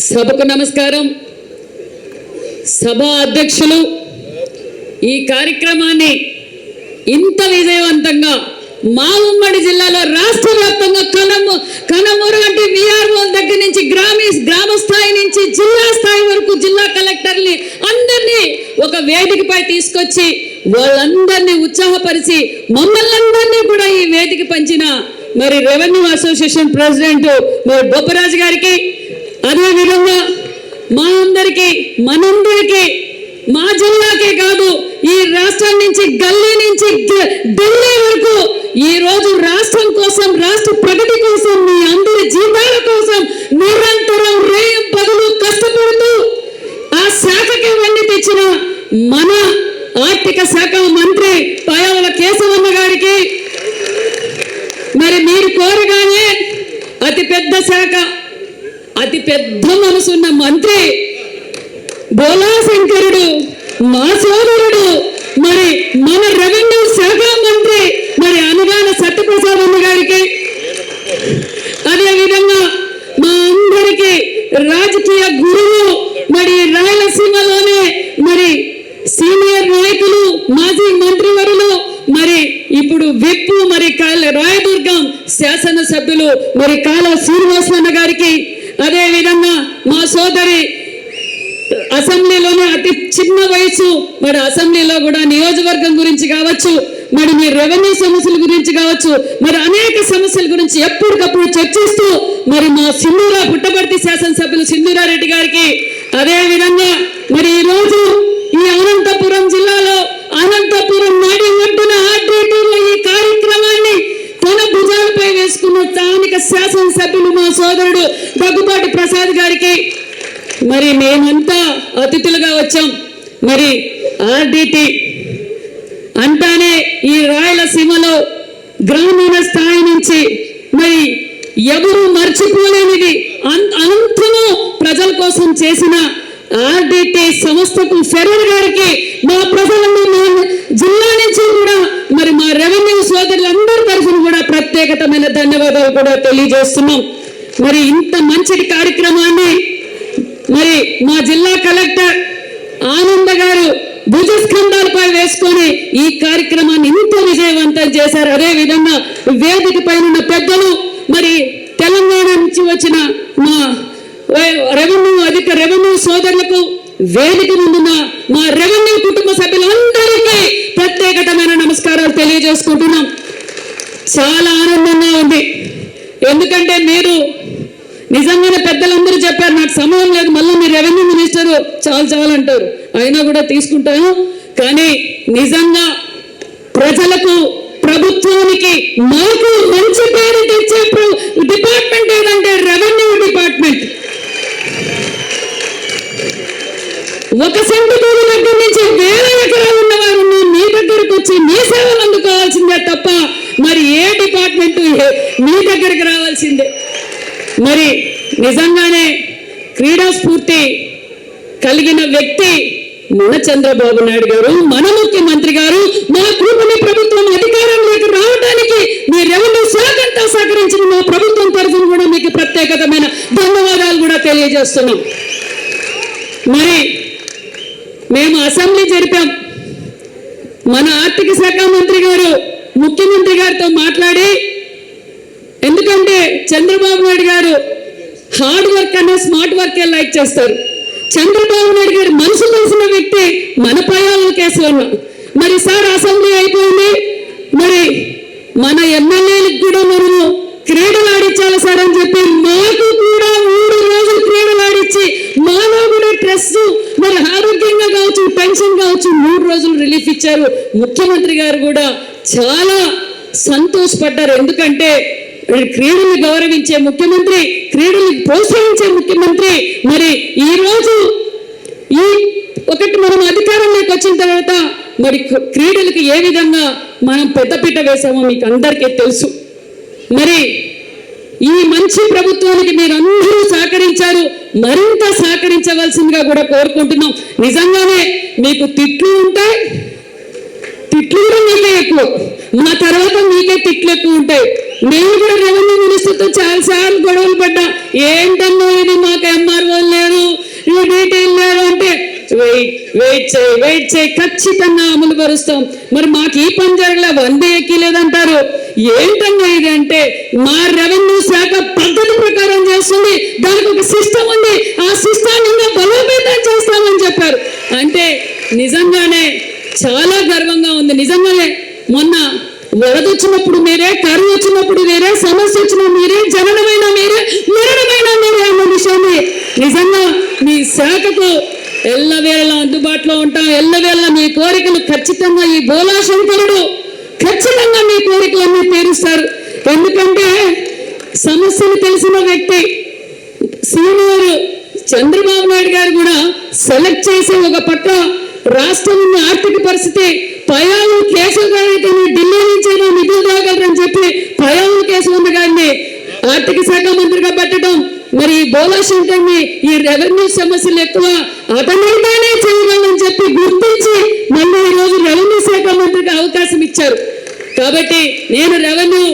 సభకు నమస్కారం. సభ అధ్యక్షులు ఈ కార్యక్రమాన్ని ఇంత విజయవంతంగా మా ఉమ్మడి జిల్లాలో రాష్ట్ర వ్యాప్తంగా కనము కనమూరు అంటే విఆర్ఓల దగ్గర నుంచి గ్రామీ గ్రామ స్థాయి నుంచి జిల్లా స్థాయి వరకు జిల్లా కలెక్టర్ని అందరినీ ఒక వేదికపై తీసుకొచ్చి వాళ్ళందరినీ ఉత్సాహపరిచి మమ్మల్ని అందరినీ కూడా ఈ వేదిక పంచిన మరి రెవెన్యూ అసోసియేషన్ ప్రెసిడెంట్ మరి బొప్పరాజు గారికి అదేవిధంగా మా అందరికి మనందరికి మా జిల్లాకే కాదు ఈ రాష్ట్రం నుంచి గల్లీ నుంచి ఢిల్లీ వరకు ఈ రోజు రాష్ట్రం కోసం రాష్ట్ర ప్రగతి కోసం మీ అందరి జీవాల కోసం నిరంతరం రేయం పదులు కష్టపడుతూ ఆ శాఖకి వెండి తెచ్చిన మన ఆర్థిక శాఖ మంత్రి పయావల కేశవన్న గారికి. మరి మీరు కోరగానే అతి పెద్ద శాఖ పెద్ద మనసున్న మంత్రి బోలా శంకరుడు మా సోదరుడు మరి మన రెవెన్యూ శాఖ మంత్రి మరి అనుగాన సత్యప్రసాద్ అన్న గారికి అదే విధంగా మా అందరికి రాజకీయ గురువు మరి రాయలసీమలోనే మరి సీనియర్ నాయకులు మాజీ మంత్రివరులు మరి ఇప్పుడు విప్పు మరి కాల రాయదుర్గం శాసనసభ్యులు మరి కాల శ్రీనివాసన్న గారికి అదే విధంగా మా సోదరి అసెంబ్లీలోనే అతి చిన్న వయసు మరి అసెంబ్లీలో కూడా నియోజకవర్గం గురించి కావచ్చు మరి మీ రెవెన్యూ సమస్యల గురించి కావచ్చు మరి అనేక సమస్యల గురించి ఎప్పటికప్పుడు చర్చిస్తూ మరి మా సింధూరా పుట్టపర్తి శాసనసభ్యులు సింధూరారెడ్డి గారికి అదే విధంగా మరి ఈ రోజు ఈ అనంతపురం జిల్లాలో అనంతపురం నడి ఒడ్డున ఆర్డీటీలో ఈ కార్యక్రమాన్ని తన భుజాలపై వేసుకున్న స్థానిక శాసనసభ్యులు మా సోదరుడు దగ్గుబాటి ప్రసాద్ గారికి మరి మేమంతా అతిథులుగా వచ్చాం. మరి ఆర్డిటి అంటానే ఈ రాయలసీమలో గ్రామీణ స్థాయి నుంచి మరి ఎవరు మర్చిపోలేనిది అనంతము ప్రజల కోసం చేసిన ఆర్డిటి సంస్థకు ఫెరర్ గారికి మా ప్రజలను మా జిల్లా నుంచి కూడా మరి మా రెవెన్యూ సోదరులందరి తరఫున కూడా ప్రత్యేకతమైన ధన్యవాదాలు కూడా తెలియజేస్తున్నాం. మరి ఇంత మంచి కార్యక్రమాన్ని మరి మా జిల్లా కలెక్టర్ ఆనంద గారు భుజస్కంధాలపై వేసుకొని ఈ కార్యక్రమాన్ని ఇంత విజయవంతం చేశారు. అదే విధంగా వేదిక పైన ఉన్న పెద్దలు మరి తెలంగాణ నుంచి వచ్చిన మా రెవెన్యూ అధిక రెవెన్యూ సోదరులకు వేదిక ముందున్న మా రెవెన్యూ కుటుంబ సభ్యులందరికీ ప్రత్యేకతమైన నమస్కారాలు తెలియజేసుకుంటున్నాం. చాలా ఆనందంగా ఉంది. ఎందుకంటే మీరు నిజంగానే పెద్దలందరూ చెప్పారు నాకు సమయం లేదు మళ్ళీ మీ రెవెన్యూ మినిస్టర్ చాలు చాలు అంటారు. అయినా కూడా తీసుకుంటాను. కానీ నిజంగా ప్రజలకు ప్రభుత్వానికి మాకు మంచి పేరు తెచ్చే డిపార్ట్మెంట్ ఏదంటే రెవెన్యూ డిపార్ట్మెంట్. ఒక సెంటు భూమి దగ్గర నుంచి వేల ఎకరాలు ఉన్నవారు మీ దగ్గరకు వచ్చి మీ సేవలు అందుకోవాల్సిందే తప్ప మరి ఏ డిపార్ట్మెంట్ మీ దగ్గరికి రావాల్సిందే. మరి నిజంగానే క్రీడా స్ఫూర్తి కలిగిన వ్యక్తి మన చంద్రబాబు నాయుడు గారు మన ముఖ్యమంత్రి గారు మా కూటమి ప్రభుత్వం అధికారంలోకి రావడానికి మీ రెవెన్యూ శాఖ అంతా సహకరించిన మా ప్రభుత్వం తరఫున కూడా మీకు ప్రత్యేకతమైన ధన్యవాదాలు కూడా తెలియజేస్తున్నాం. మరి మేము అసెంబ్లీ జరిపాం. మన ఆర్థిక శాఖ మంత్రి గారు ముఖ్యమంత్రి గారితో మాట్లాడి చంద్రబాబు నాయుడు గారు హార్డ్ వర్క్ అనే స్మార్ట్ వర్క్ లైక్ చేస్తారు. చంద్రబాబు నాయుడు గారు మనసు తెలిసిన వ్యక్తి మన పయాల కేసులో మరి సార్ అసెంబ్లీ అయిపోయింది. మరి మన ఎమ్మెల్యేలకు కూడా మనము క్రీడలు ఆడించాలి సార్ అని చెప్పి మాకు కూడా మూడు రోజులు క్రీడలు ఆడించి మాలో కూడా స్ట్రెస్ మరి ఆరోగ్యంగా కావచ్చు పెన్షన్ కావచ్చు మూడు రోజులు రిలీఫ్ ఇచ్చారు. ముఖ్యమంత్రి గారు కూడా చాలా సంతోషపడ్డారు. ఎందుకంటే క్రీడల్ని గౌరవించే ముఖ్యమంత్రి క్రీడల్ని ప్రోత్సహించే ముఖ్యమంత్రి మరి ఈ రోజు ఈ ఒకటి మనం అధికారంలోకి వచ్చిన తర్వాత మరి క్రీడలకు ఏ విధంగా మనం పెద్దపీట వేసామో మీకు అందరికీ తెలుసు. మరి ఈ మంచి ప్రభుత్వానికి మీరందరూ సహకరించారు మరింత సహకరించవలసిందిగా కూడా కోరుకుంటున్నాం. నిజంగానే మీకు తిట్లు ఉంటాయి తిట్లు కూడా మీకే ఎక్కువ. మా తర్వాత మీకే రేట్లు ఎక్కువ ఉంటాయి నేను కూడా రెవెన్యూ మినిస్టర్తో చాలా సార్లు గొడవలు పడ్డా. ఏంటన్నా ఇది? మాకు ఎంఆర్ఓ లేదు. ఈ డీటెయిల్ లేరు అంటే వెయిట్ వెయిట్ చేయి వెయిట్ చేయి ఖచ్చితంగా అమలు పరుస్తాం. మరి మాకు ఈ పని జరగలే వందే ఎక్కిలేదంటారు. ఏంటన్నా ఇది అంటే మా రెవెన్యూ శాఖ పద్ధతి ప్రకారం చేస్తుంది. దానికి ఒక సిస్టమ్ ఉంది. ఆ సిస్టమ్ ఇంకా బలోపేతం చేస్తామని చెప్పారు. అంటే నిజంగానే చాలా గర్వంగా ఉంది. నిజంగానే మొన్న వరద వచ్చినప్పుడు మీరే కరువు వచ్చినప్పుడు మీరే సమస్య వచ్చిన మీరే జననమైన మీరే మరణమైన మీరే అన్న విషయాన్ని నిజంగా మీ శాఖకు ఎల్లవేళ అందుబాటులో ఉంటాం ఎల్లవేళ మీ కోరికలు ఖచ్చితంగా ఈ బోలాశంకరుడు ఖచ్చితంగా మీ కోరికలన్నీ తీరుస్తారు. ఎందుకంటే సమస్యలు తెలిసిన వ్యక్తి సీనియర్ చంద్రబాబు నాయుడు గారు కూడా సెలెక్ట్ చేసే ఒక పక్క రాష్ట్రం ఉన్న ఆర్థిక పరిస్థితి పయాలు కేసు గారు అయితే రాగలరని పయోలు పయాలు కేసు గారిని ఆర్థిక శాఖ మంత్రిగా పెట్టడం మరి ఈ బోలా ఈ రెవెన్యూ సమస్యలు ఎక్కువ అతనిగానే చేయగలని చెప్పి గుర్తించి మళ్ళీ ఈ రోజు రెవెన్యూ శాఖ మంత్రికి అవకాశం ఇచ్చారు. కాబట్టి నేను రెవెన్యూ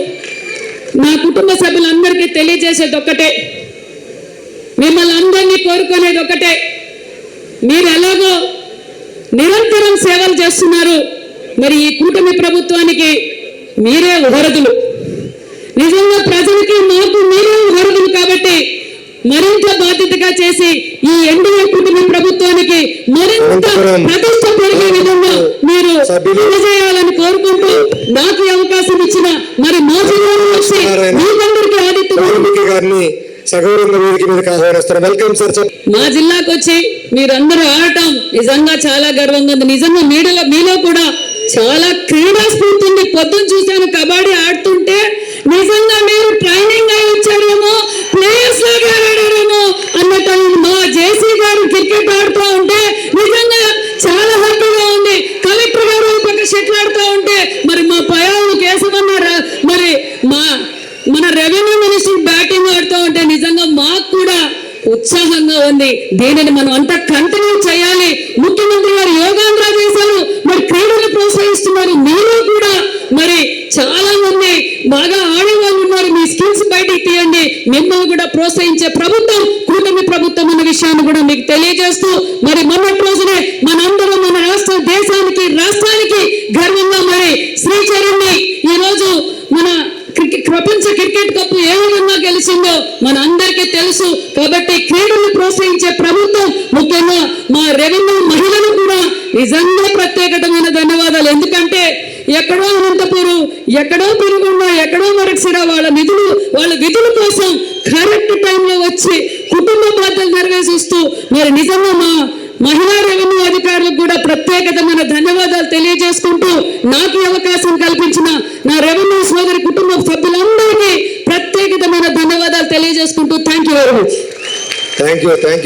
నా కుటుంబ సభ్యులందరికీ తెలియజేసేది ఒక్కటే. మిమ్మల్ని అందరినీ కోరుకునేది ఒకటే మీరు ఎలాగో నిరంతరం సేవలు చేస్తున్నారు. మరి ఈ కూటమి ప్రభుత్వానికి మీరే వరదులు. నిజంగా ప్రజలకి మాకు మీరే వరదులు కాబట్టి మరింత బాధ్యతగా చేసి ఈ ఎన్డీఏ కూటమి ప్రభుత్వానికి మరింత ప్రతిష్ట పెరిగే విధంగా మీరు. పనిచేయాలని కోరుకుంటూ నాకు అవకాశం ఇచ్చిన మరి మా జిల్లాలో వచ్చి మీకందరికీ ఆదిత్య మా జిల్లాకు వచ్చి మీరందరూ ఆడటం నిజంగా చాలా గర్వంగా ఉంది. నిజంగా మీలో మీలో కూడా చాలా క్రీడా స్ఫూర్తి ఉంది పొద్దున్న చూశాను. కబడ్డీ ఆడుతుంటే నిజంగా మీరు ట్రైనింగ్ అయి వచ్చారేమో ప్లేయర్స్ లాగా ఆడారేమో అన్నట్టు మా జేసీ గారు క్రికెట్ ఆడుతూ ఉంటే నిజంగా చాలా హ్యాపీగా ఉంది. కలెక్టర్ గారు పక్క షెట్లు ఆడుతూ ఉంటే మరి మా పయాలు కేశవన్న మరి మా మన రెవెన్యూ మినిస్టర్ బ్యాటింగ్ ఆడుతూ ఉంటే నిజంగా మాకు కూడా ఉత్సాహంగా ఉంది. దీనిని మనం అంతా కంటిన్యూ చేయాలి. క్రీడలు మీలో కూడా మరి చాలా మంది బాగా ఆడేవాళ్ళు ఉన్నారు. మీ స్కిల్స్ బయటికి తీయండి. మిమ్మల్ని కూడా ప్రోత్సహించే ప్రభుత్వం కూటమి ప్రభుత్వం అన్న విషయాన్ని కూడా మీకు తెలియజేస్తూ మరి మొన్నటి రోజునే మనందరం మన రాష్ట్ర దేశానికి రాష్ట్రానికి గర్వంగా మరి శ్రీచరణ్ని ఈ రోజు మన ప్రపంచ క్రికెట్ కప్ ఏ విధంగా గెలిచిందో మన అందరికీ తెలుసు. కాబట్టి క్రీడలు ప్రోత్సహించే ప్రభుత్వం ముఖ్యంగా మా రెవెన్యూ నిజంగా ప్రత్యేకమైన ధన్యవాదాలు. ఎందుకంటే ఎక్కడో అనంతపురం ఎక్కడో పెరుగుండ ఎక్కడో మరక్సిరా వాళ్ళ నిధులు వాళ్ళ విధుల కోసం కరెక్ట్ టైంలో వచ్చి కుటుంబ బాధ్యతలు నెరవేరుస్తూ మరి నిజంగా మా మహిళా రెవెన్యూ అధికారులకు కూడా ప్రత్యేకతమైన ధన్యవాదాలు తెలియజేసుకుంటూ నాకు అవకాశం కల్పించిన నా రెవెన్యూ సోదరి కుటుంబ సభ్యులందరికీ ప్రత్యేకతమైన ధన్యవాదాలు తెలియజేసుకుంటూ thank you very much. Thank you thank you